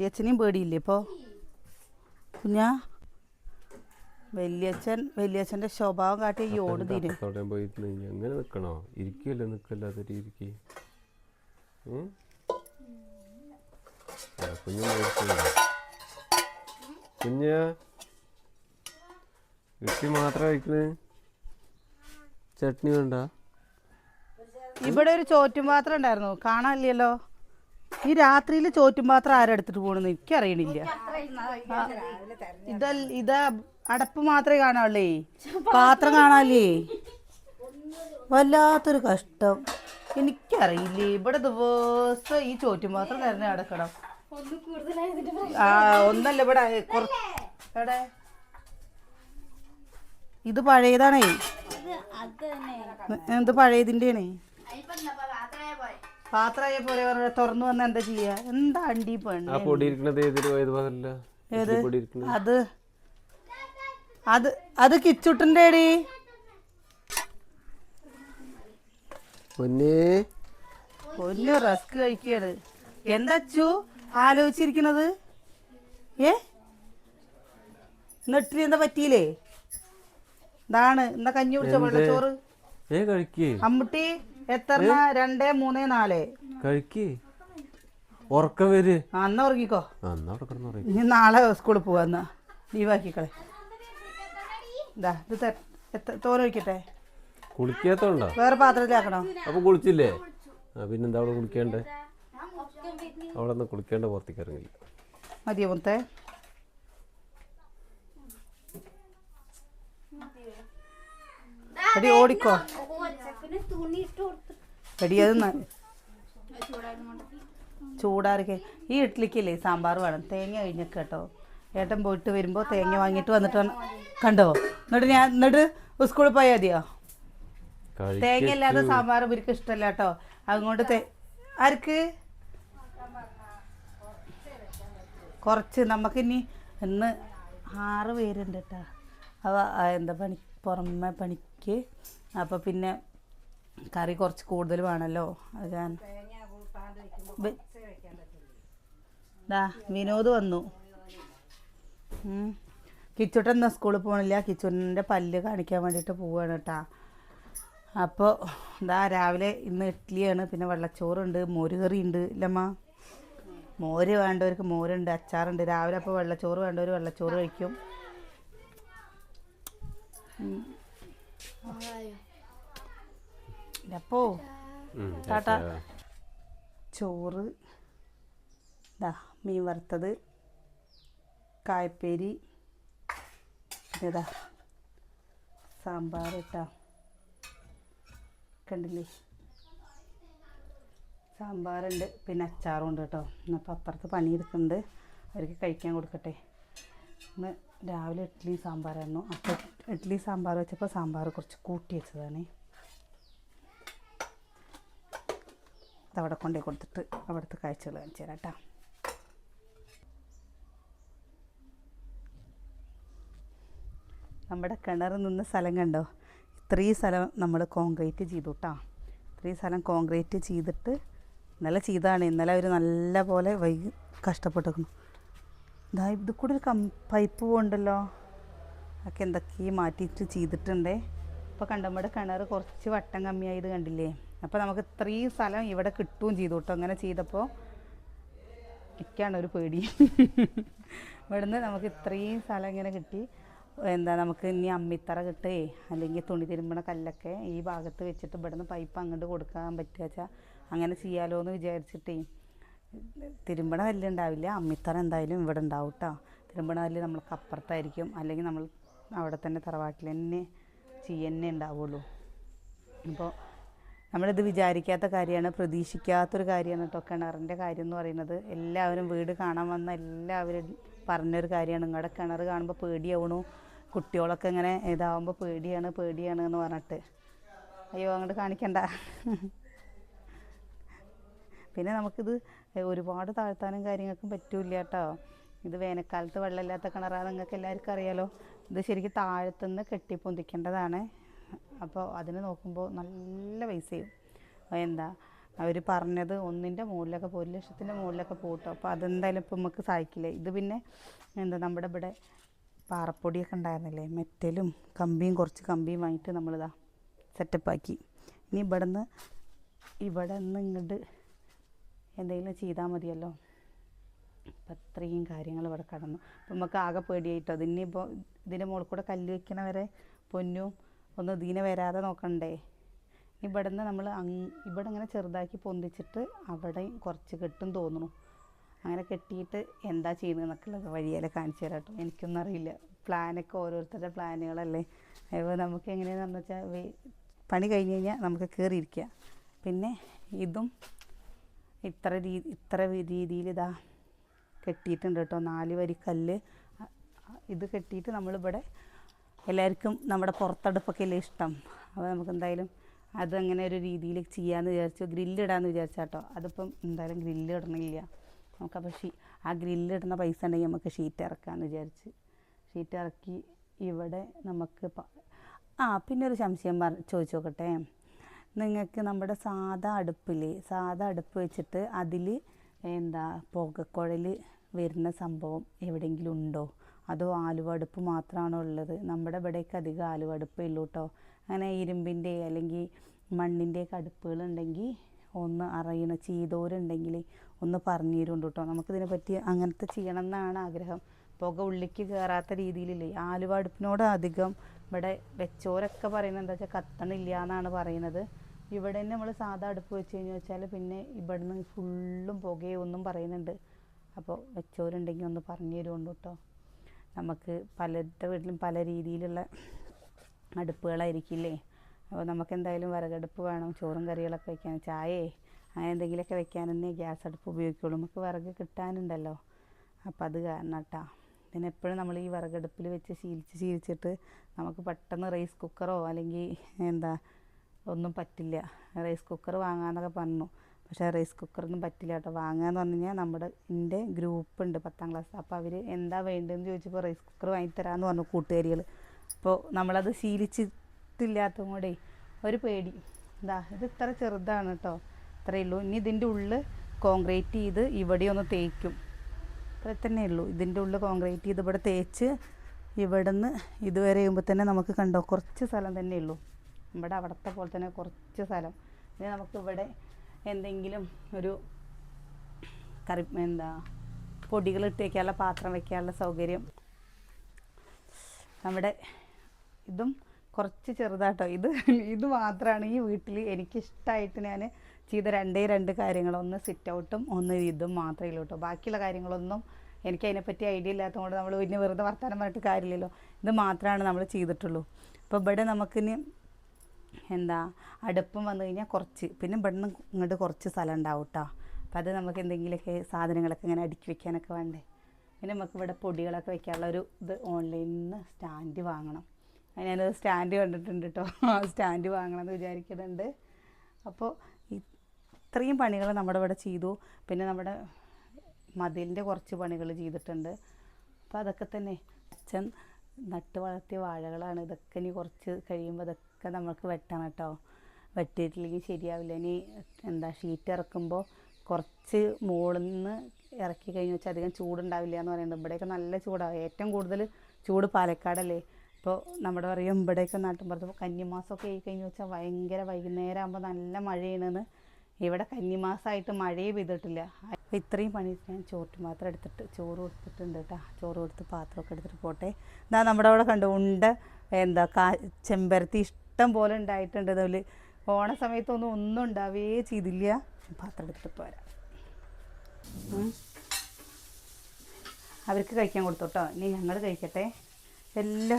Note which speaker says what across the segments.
Speaker 1: വലിയച്ഛനെയും പേടിയില്ലേ ഇപ്പോൾ കുഞ്ഞാ വലിയച്ഛൻ വലിയച്ഛന്റെ സ്വഭാവം കാട്ടി ഈ ഓട് തീരും
Speaker 2: അപ്പത്തോടെ പോയി ഇരുന്ന് കഴിഞ്ഞാ അങ്ങനെ നിൽക്കണോ ഇരിക്കുകയല്ലേ നിൽക്കല്ലാത്ത രീതിക്ക്. ഉം? ആ, കുഞ്ഞ് മേടിച്ചിട്ടുണ്ടോ? കുഞ്ഞ് ഇട്ടി മാത്രം കഴിക്കണേ? ചട്നി വേണ്ട?
Speaker 1: ഇവിടെ ഒരു ചോറ്റും പാത്രം ഉണ്ടായിരുന്നു. കാണാനില്ലല്ലോ? ഈ രാത്രിയിൽ ചോറ്റും പാത്രം ആരെടുത്തിട്ട് പോകണമെന്ന് എനിക്കറിയണില്ല. ഇത ഇതാ അടപ്പ് മാത്രമേ കാണാവുള്ളേ? പാത്രം കാണാല്ലേ? വല്ലാത്തൊരു കഷ്ടം. എനിക്കറിയില്ലേ ഇവിടെ ദിവസം ഈ ചോറ്റും പാത്രം തന്നെ അടക്കണം ആ ഒന്നല്ല ഇവിടെ കുറച്ച് എവിടെ? ഇത് പഴയതാണേ. ഇത് പഴയതിന്റെയാണേ പാത്രമായ പോലെ പറഞ്ഞ തുറന്നു വന്ന എന്താ ചെയ്യാ? എന്താ അണ്ടി
Speaker 2: ആ
Speaker 1: പെണ്ണ്
Speaker 2: പൊടി ഇരിക്കണത് ഏതൊരു പോയത് പാതല്ല
Speaker 1: ഏത്?
Speaker 2: പൊടി ഇരിക്കണത്.
Speaker 1: അത്. അത് അത് കിച്ചുട്ടിന്റെ അടി.
Speaker 2: പൊന്നേ.
Speaker 1: റസ്ക് കഴിക്കാണ് എന്താ അച്ചു ആലോചിച്ചിരിക്കണത് ഏ? നെട്ടിന് എന്താ പറ്റിയില്ലേ? ഇതാണ്. എന്താ കഞ്ഞി കുടിച്ച വെള്ളച്ചോറ് അമ്മുട്ടി? എത്ര രണ്ട് മൂന്ന് നാല്.
Speaker 2: കഴിക്കേ. ഉറക്കം വര്.
Speaker 1: ആ ഉറങ്ങിക്കോ. ഇനി നാളെ സ്കൂളിൽ പോവാന്ന് ലീവാക്കിക്കളെ ഇതാ ഇത് തെ- എത്ര തോനൊഴിക്കട്ടെ
Speaker 2: കുളിക്കാത്തോണ്ടോ?
Speaker 1: വേറെ പാത്രത്തിലാക്കണോ?
Speaker 2: അപ്പൊ കുളിച്ചില്ലേ? പിന്നെന്താ അവിടെ കുളിക്കണ്ടേ? അവിടെ നിന്ന് കുളിക്കേണ്ട പുറത്തേക്ക് ഇറങ്ങില്ല.
Speaker 1: മതിയോ മുത്തേ? എടി ഓടിക്കോ. തുണി അത് ന- ചൂടാറിക്കെ. ഈ ഇഡ്ലിക്കല്ലേ സാമ്പാർ വേണം. തേങ്ങ കഴിഞ്ഞൊക്കെ കേട്ടോ. ഏട്ടൻ പോയിട്ട് വരുമ്പോൾ തേങ്ങ വാങ്ങിയിട്ട് വന്നിട്ട് വന്ന് കണ്ടോ? എന്നിട്ട് ഞാൻ എന്നിട്ട് സ്കൂളിൽ പോയാൽ മതിയോ? തേങ്ങ ഇല്ലാതെ സാമ്പാർ ഇവർക്ക് ഇഷ്ടമല്ല കേട്ടോ. അതുകൊണ്ട് തേ ആർക്ക്? കുറച്ച് നമുക്കിനി ഇന്ന് ആറ് പേരുണ്ട് കേട്ടോ. അവ എന്താ പണി? പുറമെ പണിക്ക്. അപ്പോൾ പിന്നെ കറി കുറച്ച് കൂടുതൽ വേണമല്ലോ അത് ദാ വിനോദ് വന്നു. കിച്ചുട്ടൻ സ്കൂളിൽ പോകണില്ല കിച്ചുട്ടന്റെ പല്ല് കാണിക്കാൻ വേണ്ടിയിട്ട് പോവുകയാണ് കേട്ടാ. അപ്പോൾ ഇതാ രാവിലെ ഇന്ന് ഇഡ്ഡലിയാണ് പിന്നെ വെള്ളച്ചോറുണ്ട് ഉണ്ട് ഇല്ലമ്മ. മോര് വേണ്ടവർക്ക് മോരുണ്ട് അച്ചാറുണ്ട്. രാവിലെ അപ്പോൾ വെള്ളച്ചോറ് വേണ്ടവർ വെള്ളച്ചോറ് കഴിക്കും. അപ്പോ ടാറ്റാ. ചോറ്. ഇതാ മീൻ വറുത്തത്. കായപ്പേരി. ഇതാ സാമ്പാർ ഇട്ടാ കണ്ടില്ലേ? സാമ്പാറുണ്ട് പിന്നെ അച്ചാറും ഉണ്ട് കേട്ടോ അപ്പോൾ അപ്പുറത്ത് പണിയെടുക്കുന്നുണ്ട്. അവർക്ക് കഴിക്കാൻ കൊടുക്കട്ടെ. ഇന്ന് രാവിലെ ഇഡ്ഡലി സാമ്പാറായിരുന്നു. അപ്പോൾ ഇഡ്ഡലി സാമ്പാർ വെച്ചപ്പോൾ സാമ്പാർ കുറച്ച് കൂട്ടി വെച്ചതാണ്. അതവിടെ കൊണ്ടു കൊടുത്തിട്ട് അവിടുത്തെ കാഴ്ചകൾ കാണിച്ചു തരാം കേട്ടോ. നമ്മുടെ കിണർ നിന്ന സ്ഥലം കണ്ടോ? ഇത്രയും സ്ഥലം നമ്മൾ കോൺക്രീറ്റ് ചെയ്തു കേട്ടോ. ഇത്രയും സ്ഥലം കോൺക്രീറ്റ് ചെയ്തിട്ട് ഇന്നലെ ചെയ്താണ് ഇന്നലെ അവർ നല്ല പോലെ വൈ കഷ്ടപ്പെട്ടിരിക്കുന്നു. ഇതാ ഇത് കൂടെ ഒരു കം പൈപ്പ് പോകണ്ടല്ലോ അതൊക്കെ എന്തൊക്കെയും മാറ്റിയിട്ട് ചെയ്തിട്ടുണ്ടേ. ഇപ്പോൾ കണ്ടമ്മയുടെ കിണർ കുറച്ച് വട്ടം കമ്മിയായത് കണ്ടില്ലേ? അപ്പോൾ നമുക്ക് ഇത്രയും സ്ഥലം ഇവിടെ കിട്ടുകയും ചെയ്തു കേട്ടോ. അങ്ങനെ ചെയ്തപ്പോൾ എനിക്കാണ് ഒരു പേടി. ഇവിടുന്ന് നമുക്ക് ഇത്രയും സ്ഥലം ഇങ്ങനെ കിട്ടി. എന്താ നമുക്ക് ഇനി അമ്മിത്തറ കിട്ടേ അല്ലെങ്കിൽ തുണി തിരുമ്പണ കല്ലൊക്കെ ഈ ഭാഗത്ത് വെച്ചിട്ട് ഇവിടുന്ന് പൈപ്പ് അങ്ങോട്ട് കൊടുക്കാൻ പറ്റുക വെച്ചാൽ അങ്ങനെ ചെയ്യാലോ എന്ന് വിചാരിച്ചിട്ടേ. തിരുമ്പണ കല്ല് ഉണ്ടാവില്ല അമ്മിത്തറ എന്തായാലും ഇവിടെ ഉണ്ടാവും കേട്ടോ. തിരുമ്പണ കല്ല് നമ്മൾക്ക് അപ്പുറത്തായിരിക്കും അല്ലെങ്കിൽ നമ്മൾ അവിടെ തന്നെ തറവാട്ടിൽ തന്നെ ചെയ്യന്നെ ഉണ്ടാവുള്ളൂ. അപ്പോൾ നമ്മളിത് വിചാരിക്കാത്ത കാര്യമാണ് പ്രതീക്ഷിക്കാത്തൊരു കാര്യമാണ് കേട്ടോ കിണറിന്റെ കാര്യം എന്ന് പറയുന്നത്. എല്ലാവരും വീട് കാണാൻ വന്ന എല്ലാവരും പറഞ്ഞൊരു കാര്യമാണ്. നിങ്ങളുടെ കിണർ കാണുമ്പോൾ പേടിയാവണു. കുട്ടികളൊക്കെ ഇങ്ങനെ ഇതാവുമ്പോൾ പേടിയാണ് പേടിയാണ് എന്ന് പറഞ്ഞിട്ട്. അയ്യോ അങ്ങോട്ട് കാണിക്കണ്ട. പിന്നെ നമുക്കിത് ഒരുപാട് താഴ്ത്താനും കാര്യങ്ങൾക്കും പറ്റൂല കേട്ടോ. ഇത് വേനൽക്കാലത്ത് വെള്ളമില്ലാത്ത കിണറാണ് നിങ്ങൾക്ക് എല്ലാവർക്കും അറിയാലോ. ഇത് ശരിക്കും താഴത്തുനിന്ന് കെട്ടിപ്പൊന്തിക്കേണ്ടതാണ്. അപ്പോൾ അതിന് നോക്കുമ്പോൾ നല്ല പൈസയും. എന്താ? അവർ പറഞ്ഞത് ഒന്നിന്റെ മുകളിലൊക്കെ ഇപ്പോൾ ഒരു ലക്ഷത്തിന്റെ മുകളിലൊക്കെ പോട്ടോ. അപ്പോൾ അതെന്തായാലും ഇപ്പം നമുക്ക് സഹായിക്കില്ല ഇത് പിന്നെ എന്താ നമ്മുടെ ഇവിടെ പാറപ്പൊടിയൊക്കെ ഉണ്ടായിരുന്നില്ലേ? മെറ്റലും കമ്പിയും കുറച്ച് കമ്പിയും വാങ്ങിയിട്ട് നമ്മളിതാ സെറ്റപ്പാക്കി ഇനി ഇവിടെ നിന്ന് ഇവിടെ നിന്ന് ഇങ്ങോട്ട് എന്തെങ്കിലും ചെയ്താൽ മതിയല്ലോ. അപ്പം അത്രയും കാര്യങ്ങൾ ഇവിടെ കടന്നു. അപ്പം നമുക്ക് ആകെ പേടിയായിട്ടോ? ഇതിനിപ്പോൾ ഇതിന്റെ മുകളിൽ കൂടെ കല്ല് വെക്കണ വരെ പൊന്നും ഒന്ന് ഇതിനെ വരാതെ നോക്കണ്ടേ. ഇവിടുന്ന് നമ്മൾ അങ് ഇവിടെ ഇങ്ങനെ ചെറുതാക്കി പൊന്തിച്ചിട്ട് അവിടെ കുറച്ച് കെട്ടും തോന്നുന്നു. അങ്ങനെ കെട്ടിയിട്ട് എന്താ ചെയ്യുന്നതെന്നൊക്കെ ഉള്ളത് വഴിയെല്ലാം കാണിച്ചു തരാം കേട്ടോ. എനിക്കൊന്നും അറിയില്ല. പ്ലാനൊക്കെ ഓരോരുത്തരുടെ പ്ലാനുകളല്ലേ അപ്പോൾ നമുക്ക് എങ്ങനെയാണെന്ന് വെച്ചാൽ പണി കഴിഞ്ഞ് കഴിഞ്ഞാൽ നമുക്ക് കയറിയിരിക്കുക പിന്നെ ഇതും ഇത്ര രീ ഇത്ര രീതിയിൽ ഇതാ കെട്ടിയിട്ടുണ്ട് കേട്ടോ. നാല് വരി കല്ല്. ഇത് കെട്ടിയിട്ട് നമ്മളിവിടെ എല്ലാവർക്കും നമ്മുടെ പുറത്തടുപ്പൊക്കെ അല്ലേ ഇഷ്ടം. അപ്പോൾ നമുക്ക് എന്തായാലും അതങ്ങനെ ഒരു രീതിയിൽ ചെയ്യാമെന്ന് വിചാരിച്ചു. ഗ്രില്ലിടാന്ന് വിചാരിച്ചാട്ടോ. അതിപ്പം എന്തായാലും ഗ്രില്ല് ഇടണില്ല. നമുക്കപ്പോൾ ഷീ ആ ഗ്രില്ലിടുന്ന പൈസ ഉണ്ടെങ്കിൽ നമുക്ക് ഷീറ്റ് ഇറക്കാമെന്ന് വിചാരിച്ച്. ഷീറ്റ് ഇറക്കി ഇവിടെ നമുക്ക് ആ പിന്നെ ഒരു സംശയം പറ ചോദിച്ചു നോക്കട്ടെ. നിങ്ങൾക്ക് നമ്മുടെ സാധാ അടുപ്പിൽ സാധാ അടുപ്പ് വെച്ചിട്ട് അതിൽ എന്താ പുകക്കുഴൽ വരുന്ന സംഭവം എവിടെയെങ്കിലും ഉണ്ടോ? അതോ ആലുവടുപ്പ് മാത്രമാണോ ഉള്ളത്? നമ്മുടെ ഇവിടേക്ക് അധികം ആലുവടുപ്പ് ഉള്ളൂ കേട്ടോ അങ്ങനെ ഇരുമ്പിന്റെ അല്ലെങ്കിൽ മണ്ണിന്റെയൊക്കെ കടുപ്പുകളുണ്ടെങ്കിൽ ഒന്ന് അറിയണം ചെയ്തോരുണ്ടെങ്കിൽ ഒന്ന് പറഞ്ഞു തരുന്നുണ്ട് കേട്ടോ നമുക്കിതിനെ പറ്റി അങ്ങനത്തെ ചെയ്യണം എന്നാണ് ആഗ്രഹം. പുക ഉള്ളിക്ക് കയറാത്ത രീതിയിലില്ലേ? ആലുവ അടുപ്പിനോട് അധികം ഇവിടെ വെച്ചോരൊക്കെ പറയുന്നത് എന്താ വെച്ചാൽ കത്തണില്ല എന്നാണ് പറയുന്നത്. ഇവിടെ തന്നെ നമ്മൾ സാധാ അടുപ്പ് വെച്ച് കഴിഞ്ഞ് വെച്ചാൽ പിന്നെ ഇവിടെ നിന്ന് ഫുള്ളും പുകയൊന്നും പറയുന്നുണ്ട്. അപ്പോൾ വെച്ചോരുണ്ടെങ്കിൽ ഒന്ന് പറഞ്ഞു തരുമുണ്ട് കേട്ടോ നമുക്ക് പലരുടെ വീട്ടിലും പല രീതിയിലുള്ള അടുപ്പുകളായിരിക്കില്ലേ? അപ്പോൾ നമുക്ക് എന്തായാലും വിറകടുപ്പ് വേണം. ചോറും കറികളൊക്കെ വെക്കാൻ. ചായയെ അങ്ങനെ എന്തെങ്കിലുമൊക്കെ വെക്കാൻ തന്നെ ഗ്യാസ് അടുപ്പ് ഉപയോഗിക്കുള്ളൂ. നമുക്ക് വിറക് കിട്ടാനുണ്ടല്ലോ. അപ്പം അത് കാരണം കേട്ടോ പിന്നെ എപ്പോഴും നമ്മൾ ഈ വിറകടുപ്പിൽ വെച്ച് ശീലിച്ച് ശീലിച്ചിട്ട് നമുക്ക് പെട്ടെന്ന് റൈസ് കുക്കറോ അല്ലെങ്കിൽ എന്താ ഒന്നും പറ്റില്ല. റൈസ് കുക്കർ വാങ്ങാമെന്നൊക്കെ പറഞ്ഞു. പക്ഷേ റൈസ് കുക്കറൊന്നും പറ്റില്ല കേട്ടോ. വാങ്ങുകയെന്ന് പറഞ്ഞു കഴിഞ്ഞാൽ നമ്മുടെ എന്റെ ഗ്രൂപ്പ് ഉണ്ട് പത്താം ക്ലാസ് അപ്പോൾ അവർ എന്താ വേണ്ടതെന്ന് ചോദിച്ചപ്പോൾ റൈസ് കുക്കർ വാങ്ങിത്തരാമെന്ന് പറഞ്ഞു കൂട്ടുകാരികൾ അപ്പോൾ നമ്മളത് ശീലിച്ചിട്ടില്ലാത്തതും കൂടെ ഒരു പേടി. എന്താ ഇത് ഇത്ര ചെറുതാണ് കേട്ടോ ഇത്രയേ ഉള്ളൂ. ഇനി ഇതിന്റെ ഉള്ളിൽ കോൺക്രീറ്റ് ചെയ്ത് ഇവിടെ ഒന്ന് തേക്കും. അത്ര തന്നെ ഉള്ളൂ. ഇതിന്റെ ഉള്ളിൽ കോൺക്രീറ്റ് ചെയ്ത് ഇവിടെ തേച്ച് ഇവിടെ നിന്ന് ഇതുവരെ ചെയ്യുമ്പോൾ തന്നെ നമുക്ക് കണ്ടോ കുറച്ച് സ്ഥലം തന്നെ ഉള്ളൂ. നമ്മുടെ അവിടുത്തെ പോലെ തന്നെ കുറച്ച് സ്ഥലം. ഇനി നമുക്ക് ഇവിടെ എന്തെങ്കിലും ഒരു കറി എന്താ പൊടികൾ ഇട്ട് വയ്ക്കാനുള്ള പാത്രം വയ്ക്കാനുള്ള സൗകര്യം. നമ്മുടെ ഇതും കുറച്ച് ചെറുതാട്ടോ. ഇത് ഇത് മാത്രമാണ് ഈ വീട്ടിൽ എനിക്കിഷ്ടമായിട്ട് ഞാൻ ചെയ്ത രണ്ടേ രണ്ട് കാര്യങ്ങൾ. ഒന്ന് സിറ്റ് ഔട്ടും ഒന്ന് ഇതും മാത്രമേ ഉള്ളൂ കേട്ടോ ബാക്കിയുള്ള കാര്യങ്ങളൊന്നും എനിക്ക് അതിനെപ്പറ്റി ഐഡിയ ഇല്ലാത്തതുകൊണ്ട് നമ്മൾ പിന്നെ വെറുതെ വർത്തമാനം പറഞ്ഞിട്ട് കാര്യമില്ലല്ലോ. ഇത് മാത്രമാണ് നമ്മൾ ചെയ്തിട്ടുള്ളൂ. അപ്പോൾ ഇവിടെ നമുക്കിനി എന്താ അടുപ്പം വന്നു കഴിഞ്ഞാൽ കുറച്ച് പിന്നെ ഇവിടെ നിന്ന് ഇങ്ങോട്ട് കുറച്ച് സ്ഥലം ഉണ്ടാവും കേട്ടോ അപ്പം അത് നമുക്ക് എന്തെങ്കിലുമൊക്കെ സാധനങ്ങളൊക്കെ ഇങ്ങനെ അടുക്കി വെക്കാനൊക്കെ വേണ്ടേ? പിന്നെ നമുക്ക് ഇവിടെ പൊടികളൊക്കെ വെക്കാനുള്ള ഒരു ഇത് ഓൺലൈനിൽ നിന്ന് സ്റ്റാൻഡ് വാങ്ങണം. ഞാനൊരു സ്റ്റാൻഡ് കണ്ടിട്ടുണ്ട് കേട്ടോ സ്റ്റാൻഡ് വാങ്ങണം എന്ന് വിചാരിക്കുന്നുണ്ട്. അപ്പോൾ ഇത്രയും പണികൾ നമ്മുടെ ഇവിടെ ചെയ്തു. പിന്നെ നമ്മുടെ മതിലിന്റെ കുറച്ച് പണികൾ ചെയ്തിട്ടുണ്ട്. അപ്പോൾ അതൊക്കെ തന്നെ അച്ഛൻ നട്ട് വളർത്തിയ വാഴകളാണ്. ഇതൊക്കെ ഇനി കുറച്ച് കഴിയുമ്പോൾ ഇതൊക്കെ നമുക്ക് വെട്ടണം കേട്ടോ. വെട്ടിയിട്ടില്ലെങ്കിൽ ശരിയാവില്ല. ഇനി എന്താ ഷീറ്റ് ഇറക്കുമ്പോൾ കുറച്ച് മുകളിൽ നിന്ന് ഇറക്കി കഴിഞ്ഞ് വെച്ചാൽ അധികം ചൂടുണ്ടാവില്ല എന്ന് പറയുന്നത്. ഇവിടെയൊക്കെ നല്ല ചൂടാണ് ഏറ്റവും കൂടുതൽ ചൂട് പാലക്കാടല്ലേ. ഇപ്പോൾ നമ്മുടെ പറയും ഇവിടെയൊക്കെ നാട്ടിൻപുറത്ത് കന്നിമാസമൊക്കെ ആയി കഴിഞ്ഞ് വെച്ചാൽ ഭയങ്കര വൈകുന്നേരം ആകുമ്പോൾ നല്ല മഴയാണെന്ന്. ഇവിടെ കന്നിമാസമായിട്ട് മഴയെ പെയ്തിട്ടില്ല. അപ്പോൾ ഇത്രയും പണി ഞാൻ ചോറ് മാത്രം എടുത്തിട്ട് ചോറ് കൊടുത്തിട്ടുണ്ട് കേട്ടോ. ചോറ് കൊടുത്ത് പാത്രമൊക്കെ എടുത്തിട്ട് പോട്ടെ. എന്നാൽ നമ്മുടെ അവിടെ കണ്ടു ഉണ്ട് എന്താ കാ ചെമ്പരത്തി ഇഷ്ടം പോലെ ഉണ്ടായിട്ടുണ്ട് അതിൽ ഓണ സമയത്തൊന്നും ഒന്നും ഉണ്ടാവേ ചെയ്തില്ല. പാത്രം എടുത്തിട്ട് പോരാ. അവർക്ക് കഴിക്കാൻ കൊടുത്തു കേട്ടോ ഇനി ഞങ്ങൾ കഴിക്കട്ടെ. എല്ലാ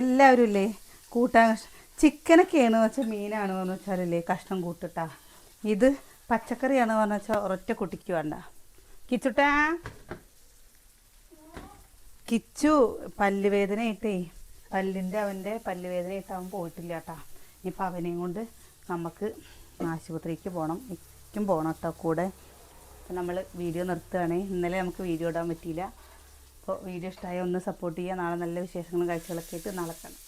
Speaker 1: എല്ലാവരും ഇല്ലേ? കൂട്ടാൻ ചിക്കനൊക്കെയാണ് വെച്ചാൽ മീനാണെന്ന് വെച്ചാലല്ലേ? കഷ്ണം കൂട്ടിട്ടാ. ഇത് പച്ചക്കറിയാണെന്ന് പറഞ്ഞു വെച്ചാൽ ഒരൊറ്റ കുട്ടിക്ക് വേണ്ട. കിച്ചുട്ടാ. കിച്ചു പല്ലുവേദന ഇട്ടേ പല്ലിന്റെ അവന്റെ പല്ലുവേദന ഇട്ട് അവൻ പോയിട്ടില്ല കേട്ടാ ഇനിയിപ്പോൾ അവനെയും കൊണ്ട് നമുക്ക് ആശുപത്രിക്ക് പോകണം എനിക്കും പോകണം കേട്ടോ കൂടെ. അപ്പോൾ നമ്മൾ വീഡിയോ നിർത്തുകയാണേ. ഇന്നലെ നമുക്ക് വീഡിയോ ഇടാൻ പറ്റിയില്ല. അപ്പോൾ വീഡിയോ ഇഷ്ടമായ ഒന്ന് സപ്പോർട്ട് ചെയ്യുക. നാളെ നല്ല വിശേഷങ്ങളും കാഴ്ചകളൊക്കെ ആയിട്ട് നാളെ കാണാം.